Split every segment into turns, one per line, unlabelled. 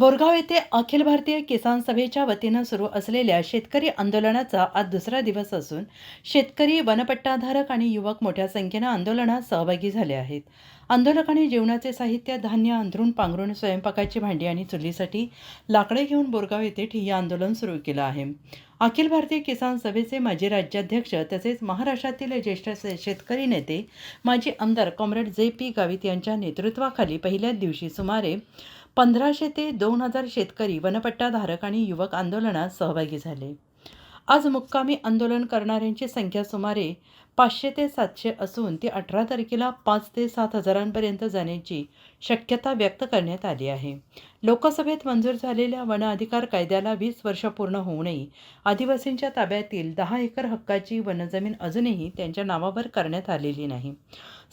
बोरगाव येथे अखिल भारतीय किसान सभेच्या वतीनं सुरू असलेल्या शेतकरी आंदोलनाचा आज दुसरा दिवस असून शेतकरी वनपट्टाधारक आणि युवक मोठ्या संख्येनं आंदोलनात सहभागी झाले आहेत. आंदोलकांनी जेवणाचे साहित्य धान्य अंधरून पांघरून स्वयंपाकाची भांडी आणि चुलीसाठी लाकडे घेऊन बोरगाव येथे ठिय्या आंदोलन सुरू केलं आहे. अखिल भारतीय किसान सभेचे माजी राज्याध्यक्ष तसेच महाराष्ट्रातील ज्येष्ठ शेतकरी नेते माजी आमदार कॉम्रेड जे पी गावित यांच्या नेतृत्वाखाली पहिल्याच दिवशी सुमारे पंधराशे ते दोन हजार शेतकरी वनपट्टाधारक आणि युवक आंदोलनात सहभागी झाले. आज मुक्कामी आंदोलन करणाऱ्यांची संख्या सुमारे पाचशे ते सातशे असून ती अठरा तारखेला पाच ते सात हजारांपर्यंत जाण्याची शक्यता व्यक्त करण्यात आली आहे. लोकसभेत मंजूर झालेल्या वन अधिकार कायद्याला वीस वर्ष पूर्ण होऊनही आदिवासींच्या ताब्यातील दहा एकर हक्काची वनजमीन अजूनही त्यांच्या नावावर करण्यात आलेली नाही.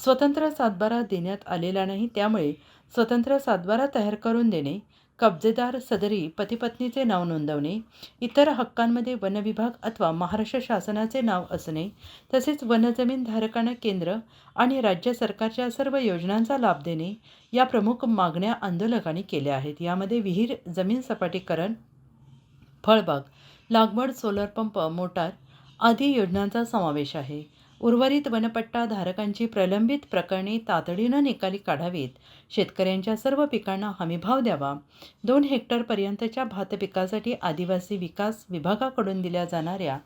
स्वतंत्र सातबारा देण्यात आलेला नाही त्यामुळे स्वतंत्र सातबारा तयार करून देणे कब्जेदार सदरी पतीपत्नीचे नाव नोंदवणे इतर हक्कांमध्ये वनविभाग अथवा महाराष्ट्र शासनाचे नाव असणे तसेच वनजमीन धारकांना केंद्र आणि राज्य सरकारच्या सर्व योजनांचा लाभ देणे या प्रमुख मागण्या आंदोलकांनी केल्या आहेत. यामध्ये विहीर जमीन सपाटीकरण फळबाग लागवड सोलर पंप मोटार आदी योजनांचा समावेश आहे. उर्वरित वनपट्टा धारकांची प्रलंबित प्रकरणे तातडीनं निकाली काढावीत. शेतकऱ्यांच्या सर्व पिकांना हमीभाव द्यावा. दोन हेक्टरपर्यंतच्या भात पिकासाठी आदिवासी विकास विभागाकडून दिल्या जाणाऱ्या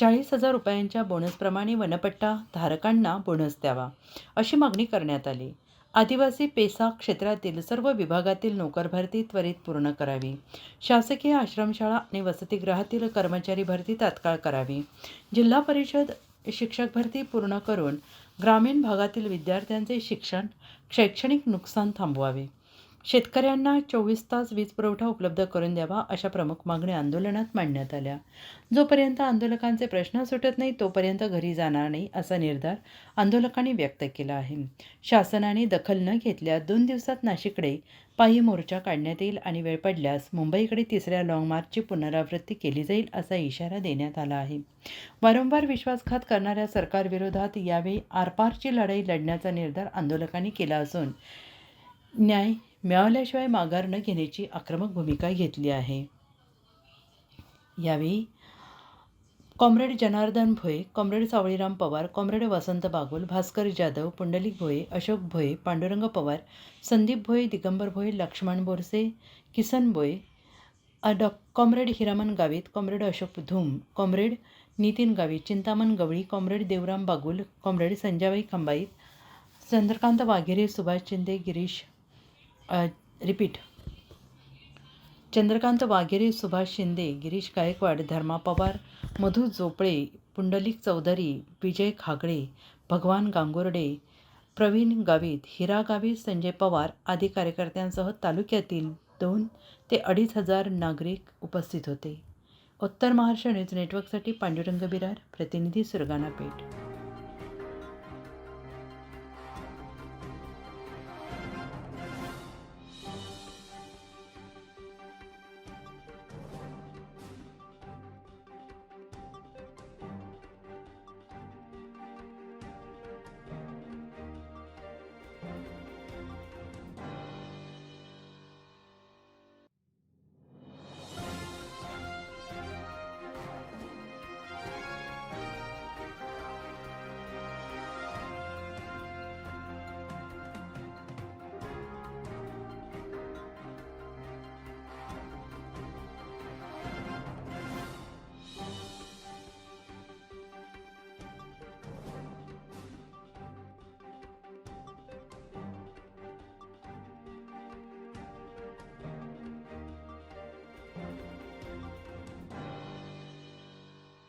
चाळीस हजार रुपयांच्या बोनसप्रमाणे वनपट्टा धारकांना बोनस द्यावा अशी मागणी करण्यात आली. आदिवासी पेसा क्षेत्रातील सर्व विभागातील नोकरभरती त्वरित पूर्ण करावी. शासकीय आश्रमशाळा आणि वसतिगृहातील कर्मचारी भरती तात्काळ करावी. जिल्हा परिषद शिक्षक भरती पूर्ण करून ग्रामीण भागातील विद्यार्थ्यांचे शिक्षण शैक्षणिक नुकसान थांबवावे. शेतकऱ्यांना चोवीस तास वीज पुरवठा उपलब्ध करून द्यावा अशा प्रमुख मागण्या आंदोलनात मांडण्यात आल्या. जोपर्यंत आंदोलकांचे प्रश्न सुटत नाही तोपर्यंत घरी जाणार नाही असा निर्धार आंदोलकांनी व्यक्त केला आहे. शासनाने दखल न घेतल्या दोन दिवसात नाशिककडे पायी मोर्चा काढण्यात येईल आणि वेळ पडल्यास मुंबईकडे तिसऱ्या लाँग मार्चची पुनरावृत्ती केली जाईल असा इशारा देण्यात आला आहे. वारंवार विश्वासघात करणाऱ्या सरकारविरोधात यावेळी आरपारची लढाई लढण्याचा निर्धार आंदोलकांनी केला असून न्याय मिळाल्याशिवाय माघार न घेण्याची आक्रमक भूमिका घेतली आहे. यावेळी comrade Janardan Bhoye comrade Savliram Pawar comrade Vasant Bagul Bhaskar Jadhav Pundlik Bhoye Ashok Bhoye Pandurang Pawar Sandeep Bhoye Digambar Bhoye Laxman Borse Kisan Bhoye डॉ comrade Hiraman Gavit comrade Ashok Dhoom comrade Nitin Gavit Chintaman Gawali comrade Devram Bagul comrade Sanjabai Khambait Chandrakant Waghere Subhash Chinde Girish repeat Chandrakant Waghere Subhash Shinde Girish Gaikwad Dharma Pawar Madhu Jople Pundlik Chaudhari Vijay Khagde Bhagwan Gangurde Pravin Gavit हिरा गावित संजय पवार आदी कार्यकर्त्यांसह तालुक्यातील दोन ते अडीच हजार नागरिक उपस्थित होते. उत्तर महाराष्ट्र न्यूज नेटवर्कसाठी पांडुरंग बिरार प्रतिनिधी सुरगाणा पेठ.